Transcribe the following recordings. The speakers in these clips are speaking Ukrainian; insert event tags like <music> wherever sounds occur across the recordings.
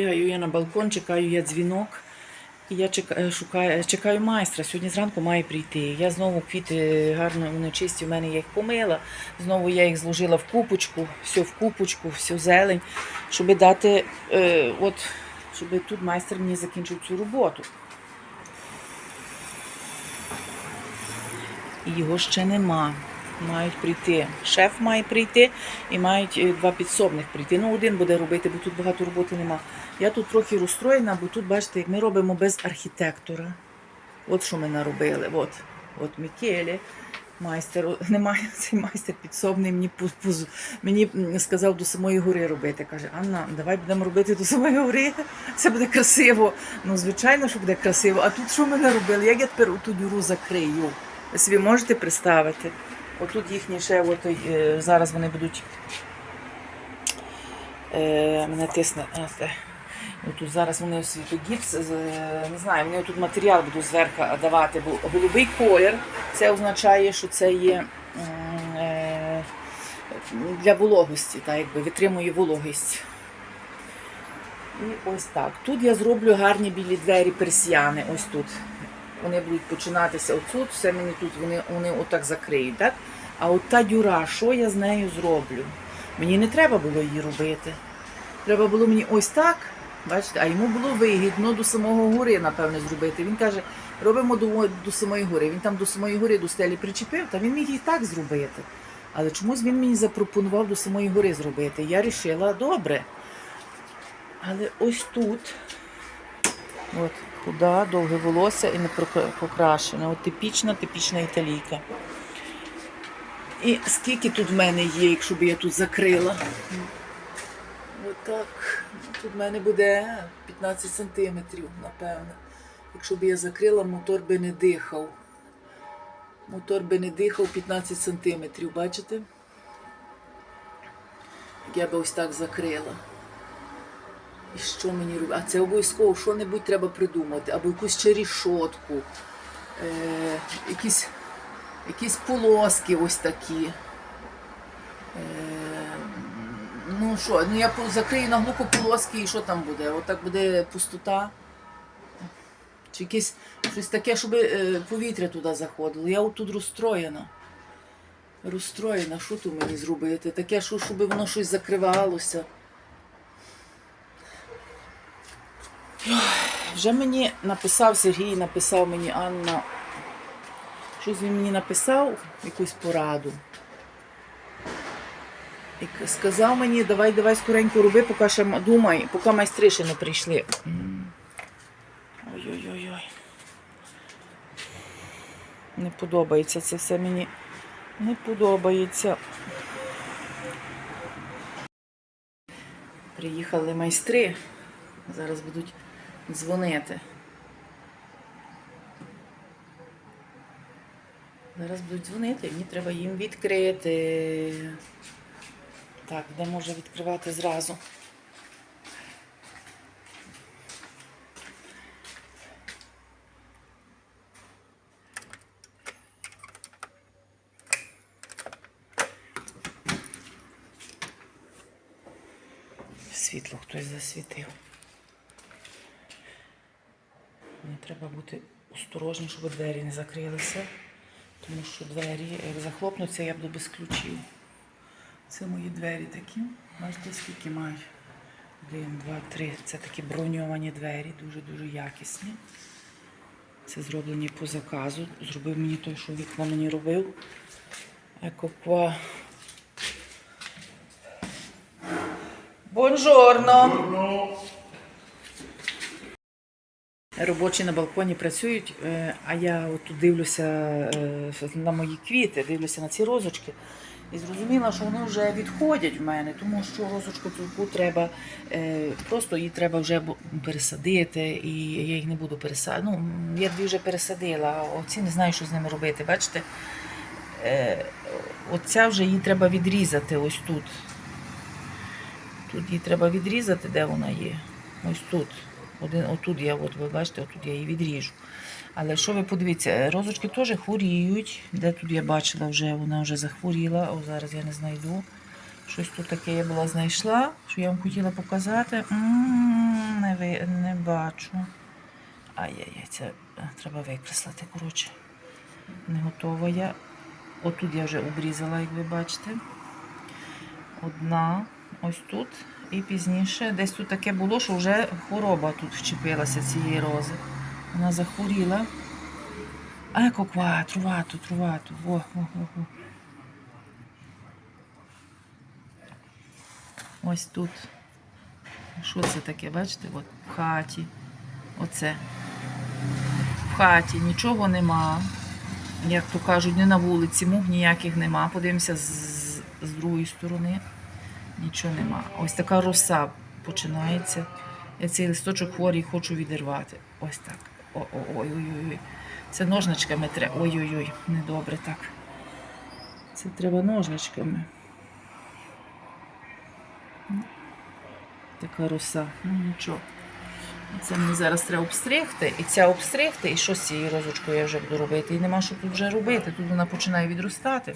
Бігаю я на балкон, чекаю я дзвінок. І я чекаю, шукаю, чекаю майстра. Сьогодні зранку має прийти. Я знову квіти гарно вони чисті, в мене я їх помила. Знову я їх зложила в купочку, все в купочку, все зелень, щоб дати, е, от, щоб тут майстер мені закінчив цю роботу. І його ще нема. Мають прийти. Шеф має прийти і мають е, два підсобних прийти. Ну, один буде робити, бо тут багато роботи нема. Я тут трохи розстроєна, бо тут, бачите, як ми робимо без архітектора. От що ми наробили. От, от Мікелі, майстер, <laughs> немає цей майстер підсобний, мені, мені сказав до самої гори робити. Каже, Анна, давай будемо робити до самої гори, це буде красиво. Ну, звичайно, що буде красиво. А тут що ми наробили? Як я тепер ту дюру закрию? Ви собі можете представити? Отут їхні ще, от, е, зараз вони будуть. Е, мене тисне. а. Отут зараз вони світогіпс, з- не знаю, вони тут матеріал будуть зверху давати, бо голубий колір це означає, що це є е, для вологості, так, якби витримує вологість. І ось так. Тут я зроблю гарні білі двері персіяни. Ось тут. Вони будуть починатися отут, все мені тут вони, вони отак закриють. Так? А от та дюра, що я з нею зроблю? Мені не треба було її робити. Треба було мені ось так, бачите, а йому було вигідно до самого гори, напевне, зробити. Він каже, робимо до, до самої гори. Він там до самої гори до стелі причепив, та він міг і так зробити. Але чомусь він мені запропонував до самої гори зробити. Я вирішила, добре. Але ось тут, от, худа, довге волосся і не покрашене. От типічна, типічна італійка. І скільки тут в мене є, якщо б я тут закрила? Отак. Тут в мене буде 15 сантиметрів, напевно. Якщо б я закрила, мотор би не дихав. Мотор би не дихав 15 сантиметрів, бачите? Я би ось так закрила. І що мені робити? А це обов'язково що-небудь треба придумати, або якусь ще рішотку, е, якісь, якісь полоски ось такі. Е, ну що, ну я закрию на глухо полоски і що там буде? Отак буде пустота. Чи якесь щось таке, щоб е, повітря туди заходило. Я отут розстроєна. Розстроєна, що тут мені зробити? Таке, що, щоб воно щось закривалося. Вже мені написав Сергій, написав мені Анна. Щось він мені написав, якусь пораду. І сказав мені, давай, давай скоренько роби, поки ще думай, поки майстри ще не прийшли. Ой-ой-ой. Не подобається це все мені. Не подобається. Приїхали майстри. Зараз будуть дзвонити. Зараз будуть дзвонити, мені треба їм відкрити. Так, де може відкривати зразу? Світло хтось засвітив. Мені треба бути осторожним, щоб двері не закрилися, тому що двері, як захлопнуться, я буду без ключів. Це мої двері такі. Бачите, скільки мають? Один, два, три. Це такі броньовані двері, дуже-дуже якісні. Це зроблені по заказу. Зробив мені той, що вікна мені робив. Екоква. Бонжорно! Робочі на балконі працюють, е, а я тут дивлюся е, на мої квіти, дивлюся на ці розочки. І зрозуміла, що вони вже відходять в мене, тому що розочку тут треба е, просто її треба вже пересадити, і я їх не буду пересадити. Ну, я дві вже пересадила, а оці не знаю, що з ними робити. Бачите, оця вже її треба відрізати ось тут. Тут її треба відрізати, де вона є. Ось тут. Один, отут я, от ви бачите, отут я її відріжу. Але що ви подивіться, розочки теж хворіють. Де тут я бачила, вже вона вже захворіла. О, зараз я не знайду. Щось тут таке я була знайшла, що я вам хотіла показати. М, ви, не бачу. Ай-яй-яй, це е, треба викреслити, коротше. Не готова я. Отут я вже обрізала, як ви бачите. Одна, ось тут. І пізніше десь тут таке було, що вже хвороба тут вчепилася цієї рози. Вона захворіла. Еко ква, трувату, трувату. Во, во, во. Ось тут. Що це таке, бачите? От в хаті. Оце. В хаті нічого нема. Як то кажуть, не на вулиці, мух ніяких нема. Подивимося з, з другої сторони. Нічого нема. Ось така роса починається. Я цей листочок хворий хочу відірвати. Ось так. Ой-ой-ой. Це ножничками треба. Ой-ой-ой, недобре так. Це треба ножничками. Така роса. Ну нічого. Це мені зараз треба обстригти, і ця обстригти, і що з цією розочкою я вже буду робити. І нема що тут вже робити. Тут вона починає відростати.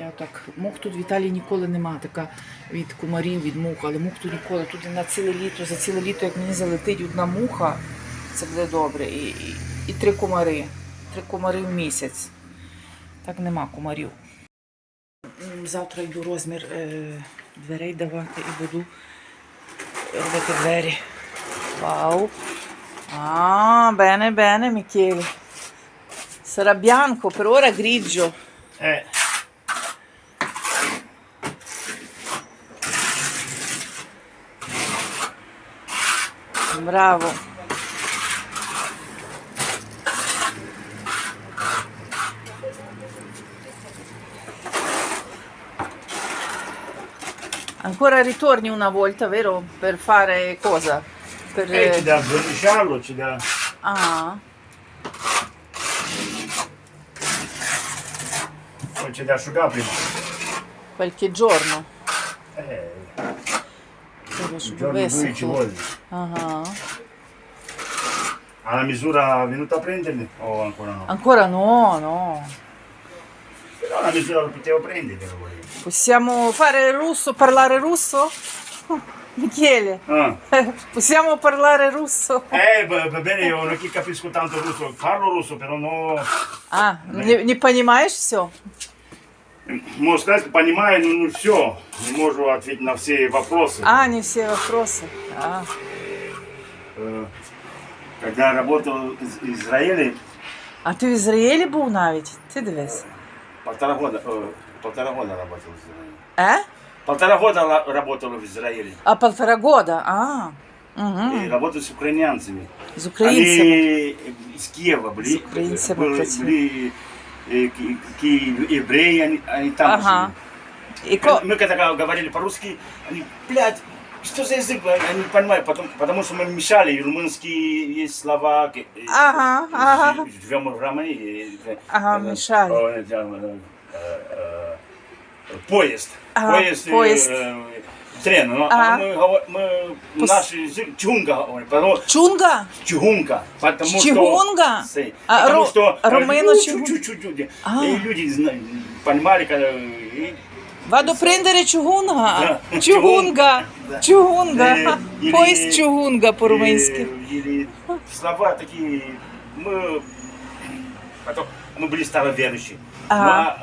Я так, мух тут в Італії ніколи нема, така від комарів, від мух, але мух тут ніколи. Тут на ціле літо, за ціле літо, як мені залетить одна муха, це буде добре. І, і, і три комари. Три комари в місяць. Так нема комарів. Завтра йду розмір е, дверей давати і буду робити двері. Вау. Bene, bene, Michele. Sarà bianco, per ora grigio. Eh, Bravo. Ancora ritorni una volta, vero? Per fare cosa? Per... eh, ci dà verniciarlo, ci dà... Ah, poi ci dà asciugare prima. qualche giorno. Eh, Треба, un щоб giorno due ci висохло. vuole. Ага. Ha la misura venuta a prenderli o ancora no? Ancora no, no. Però la misura lo potevo prendere, lo volevo. Possiamo fare russo, parlare russo? <laughs> Michele, Ah. <laughs> possiamo parlare russo? Eh, va, va bene, io non è che capisco tanto russo, parlo russo, però no... А, не, не понимаешь все? Можно сказать, понимаю, но не все. Не могу ответить на все вопросы. А, не все вопросы. А, Э, Когда я работал в Израиле, а ти в Ізраїлі був навіть? Ти дивись. полтора года, э, полтора года работал в Израиле. Е? Полтора года ла- работал в Израиле. А полтора года. А. Угу. И работал с украинцами. З українцями. Они из Киева были. С украинцами были, працювали. были, э, ки- ки- евреи, они, они там Ага. жили. І ко... Мы когда говорили по-русски, они, блядь, что за язык? Они не понимают, потому, потому что мы мешали, и румынские есть слова. ки- э, Ага, ага. Живем в Романии. э, Ага, э, мешали. э, э, э, э, Поезд. Ага, Поезд. э, поезд. э, Трен. Ну, Ага. а мы, говор- мы Пус- наш язык чунга говорим, потому Чунга? чугунка, потому Чугунга? что, Сей. А, потому ру- что румыно ну, чугун- чуть-чуть, чуть-чуть. А. и люди зна- понимали, когда и- Вадо прендере чугунга? <laughs> Да. Чугунга. Да. Чугунга. Э, или- Поїзд чугунга по-румынски. Или, или слова такие, мы, потом, мы были староверующие, Ага.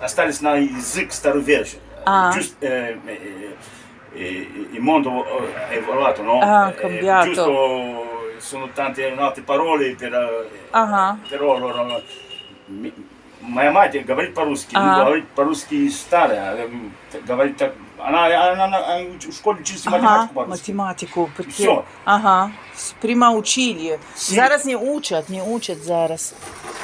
мы остались на язык староверующих. Ah. Giusto, eh, eh, eh, il mondo è evoluto, no? Ah, Eh, cambiato. giusto, sono tante altre parole per, eh, Ага. però loro, mi- моя мать говорит по-русски, Ага. говорит по-русски старая, э, говорит так, она, она, она в школе чисто Ага, математику по-русски. математику. Всё. Ага. Прямо учили. Всі. Зараз не учать, не учать зараз.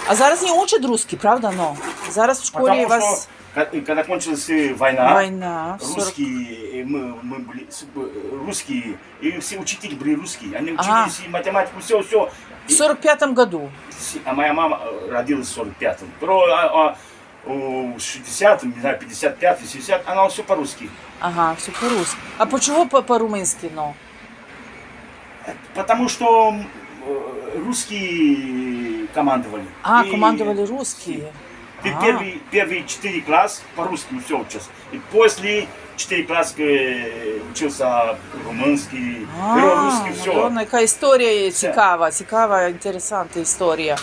А зараз не учать русский, правда, но? Зараз в школі Потому вас что, когда кончилась э, война, война. в 40 русские, э, мы, мы были э, русские, и все учителя были русские, они Ага. учились и математику, все, все. В 45-м году. А моя мама родилась в 45-м. Pero а, а, в 60-м, не знаю, 55-м, 70 она все по-русски. Ага, все по-русски. А почему по- по-румынски, но? Потому что э, русские командовали. А, И командовали русские. пе- А. Первый, первые четыре класс по-русски все учился. И после 4 класс э, учился румынский, А, русский, все. Мадонна, яка історія є цікава, цікава, інтересантна історія.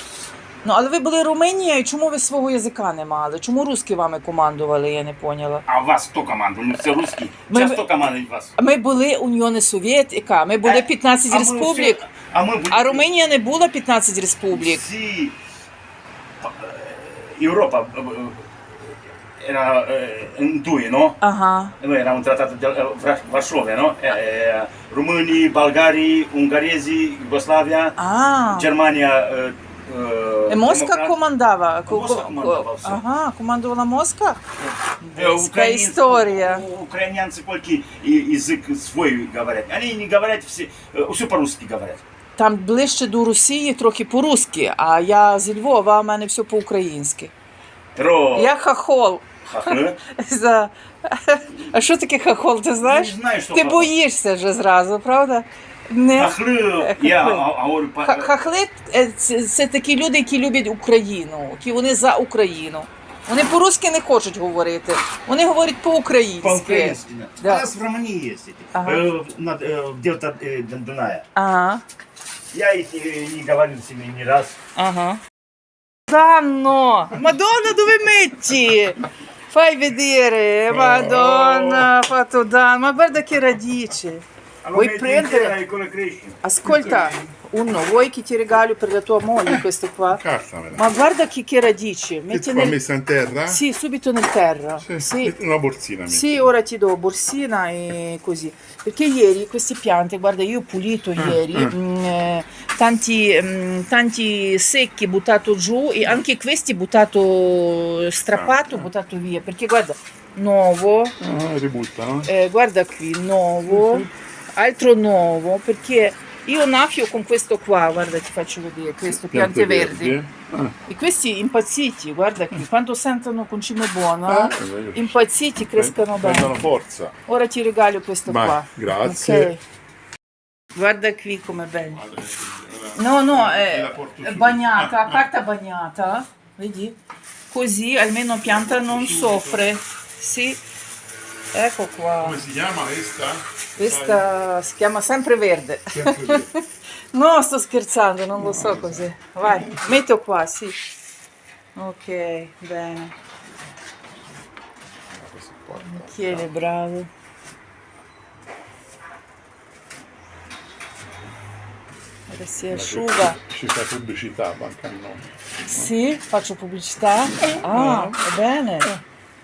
Ну, але ви були Румунія, і чому ви свого язика не мали? Чому русські вами командували, я не поняла. А вас кто командует? Мы все русские. Мы- Сейчас кто командует вас? Ми були Уніони Совєтіка, ми були Е, 15 а мы республік, все- А мы были... а Румунія не була 15 республік. Всі, е, Європа е, е, era eh, in due, no? Ага. Noi eravamo trattati da eh, Var- Varsovia, no? Eh, eh, rumeni, bulgari, ungheresi, Jugoslavia, А, Germania. eh, eh, і Моска Демократ- командава. Моска командував все. Ага, командувала Моска? Э, Русская украинцы- история. у- Украинянцы только и- язык свой говорят. Они не говорят все, э, все по-русски говорят. Там ближче до Росії, трохи по-русски, а я зі Львова, а в мене все по-українськи. Pero, Я хахол. хахлы, <laughs> За... А що таке хахол, ти знаєш? не знаю, что Ти хахлы. боїшся вже зразу, правда? Не. Хахлы, я Хахлы. а- говорю по- Ха- Хахли е, це, це такі люди, які люблять Україну, які вони за Україну. Вони по-русски не хочуть говорити, вони говорять по-українськи. по-украински. да. Да. У нас в Романии есть эти. Ага. Э, над, э, где-то э, Дун- Дуная. Ага, Я их э, не говорил с ними ни раз. ага. Данно! Мадонна, dove metti? Fai vedere, Madonna, fatto danno. Ma guarda che radice. Allora, Vuoi prendere? Ascolta, uno, vuoi che ti regalo per la tua moglie questo qua? Cartamela. Ma guarda che, che radice. E Metti nel... messa in terra? Sì, subito nel terra. Sì, Sì. Una borsina. metti. Sì, ora ti do borsina e così. Perché ieri queste piante, guarda, io ho pulito ieri mm, eh, tanti, mm, tanti secchi buttato giù e anche questi buttato strappato, buttato via. Perché guarda, nuovo, Ah, ributtano. eh, guarda qui, nuovo, altro nuovo, perché io nafio con questo qua, guarda ti faccio vedere, questo, piante, verdi. Ah, E questi impazziti, guarda qui, quando sentono concime buono, Ah, impazziti crescono prendono bene. forza. Ora ti regalo questo Vai, qua. grazie. Ok. Guarda qui com'è bello. No, no, me è, è bagnata, Ah, ah. carta bagnata, vedi? Così almeno pianta non soffre. Sì. Ecco qua. Come si chiama questa? Questa si chiama sempre verde. Sempre verde. <laughs> No, sto scherzando, non lo so così. Vai, metto qua, sì. Ok, bene. Michele, bravo. Ora si asciuga. Ci fa pubblicità, banca il nome. Sì, faccio pubblicità. Ah, va bene.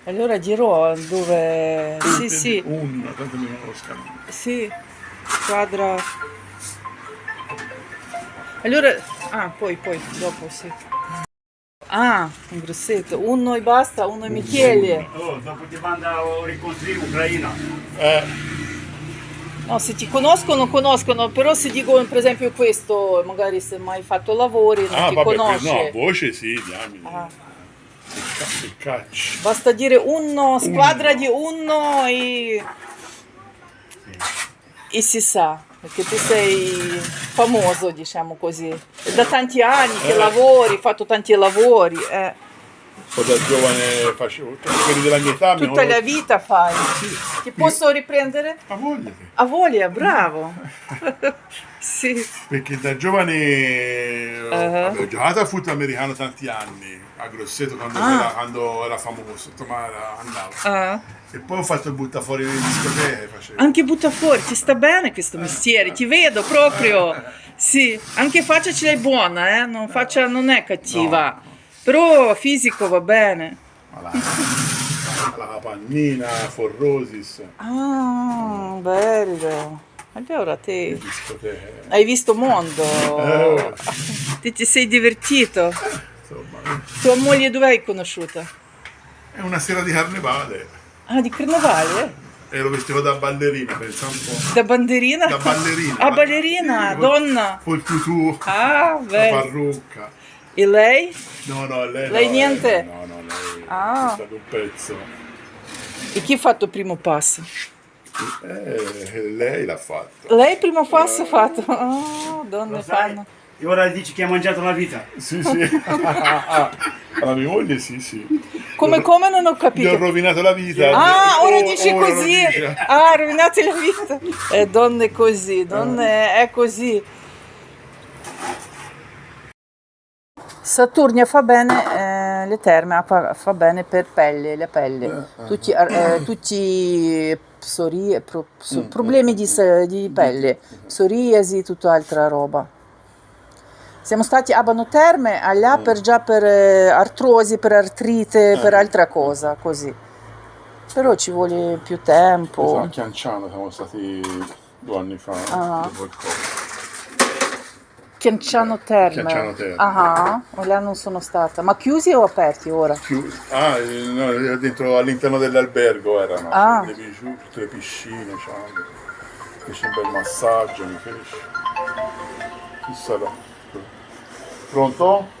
Allora dirò dove... Sì, sì, Un, tanto mi conoscano. sì. Squadra... Allora... Ah, poi, poi, dopo sì. Ah, un grossetto. Uno e basta, uno e Michele. Oh, dopo ti manda a ricostruire Ucraina. Eh, No, se ti conoscono, conoscono, però se dicono per esempio questo, magari se mai fatto lavori, non ah, ti vabbè, conosce. no, voce sì, diamine. Ah. Il. Basta dire uno, squadra di uno e... e si sa, perché tu sei famoso, diciamo così. È da tanti anni che Eh. lavori, hai fatto tanti lavori, eh. Poi da giovane facevo, quelli della mia età tutta la conoscono. vita fai. Ti posso riprendere? Ma voglia A voglia, bravo. <laughs> sì. Perché da giovane eh, Ah. avevo giocato a football americano tanti anni, a Grosseto quando, Ah. era, quando era famoso, Tomara andava. Ah. E poi ho fatto il buttafuori nelle discoteche, facevo. Anche butta fuori, ti sta bene questo mestiere, ti vedo proprio. Sì, anche faccia ce l'hai buona, eh? non, faccia non è cattiva. Però fisico va bene. La, la Capannina, Forrosis, Ah, bello. Allora te hai visto mondo, Eh, ti, ti sei divertito. insomma, Tua moglie dove hai conosciuta? è una sera di carnevale. Ah, di carnevale? E lo vestivo da ballerina, pensa un po'. Da banderina? Da ballerina. Ah, ballerina, Sì, donna. Col tutù, Ah, la bello. parrucca. E lei? No, no, lei. Lei no, niente? No, no, lei Ah. è stato un pezzo. E chi ha fatto il primo passo? Eh, lei l'ha fatto. Lei il primo passo ha fatto. Oh, donne fanno. E ora dici che ha mangiato la vita. Sì, sì. <laughs> Alla mia moglie sì, sì. Come, come non ho Gli ho capito? rovinato la vita. Ah, ora dici ora così. dice. Ah, rovinate la vita. Eh, donne così, donne è così. Saturnia fa bene, eh, le terme fa, fa bene per pelle, la pelle, tutti, eh, tutti psori- pro- pso- problemi di, s- di pelle, psoriasi, tutta altra roba. Siamo stati a Abano Terme, allà per già per eh, artrosi, per artrite, per altra cosa, così. Però ci vuole più tempo. A Chianciano siamo stati due anni fa. Ah. Chianciano Terme. Chianciano Terme. Ah, là non sono stata. Ma chiusi o aperti ora? Più- ah, no, dentro, all'interno dell'albergo erano. Ah. Le pisci- tutte le piscine. Fece un bel massaggio, mi fece. Chissà. Pronto?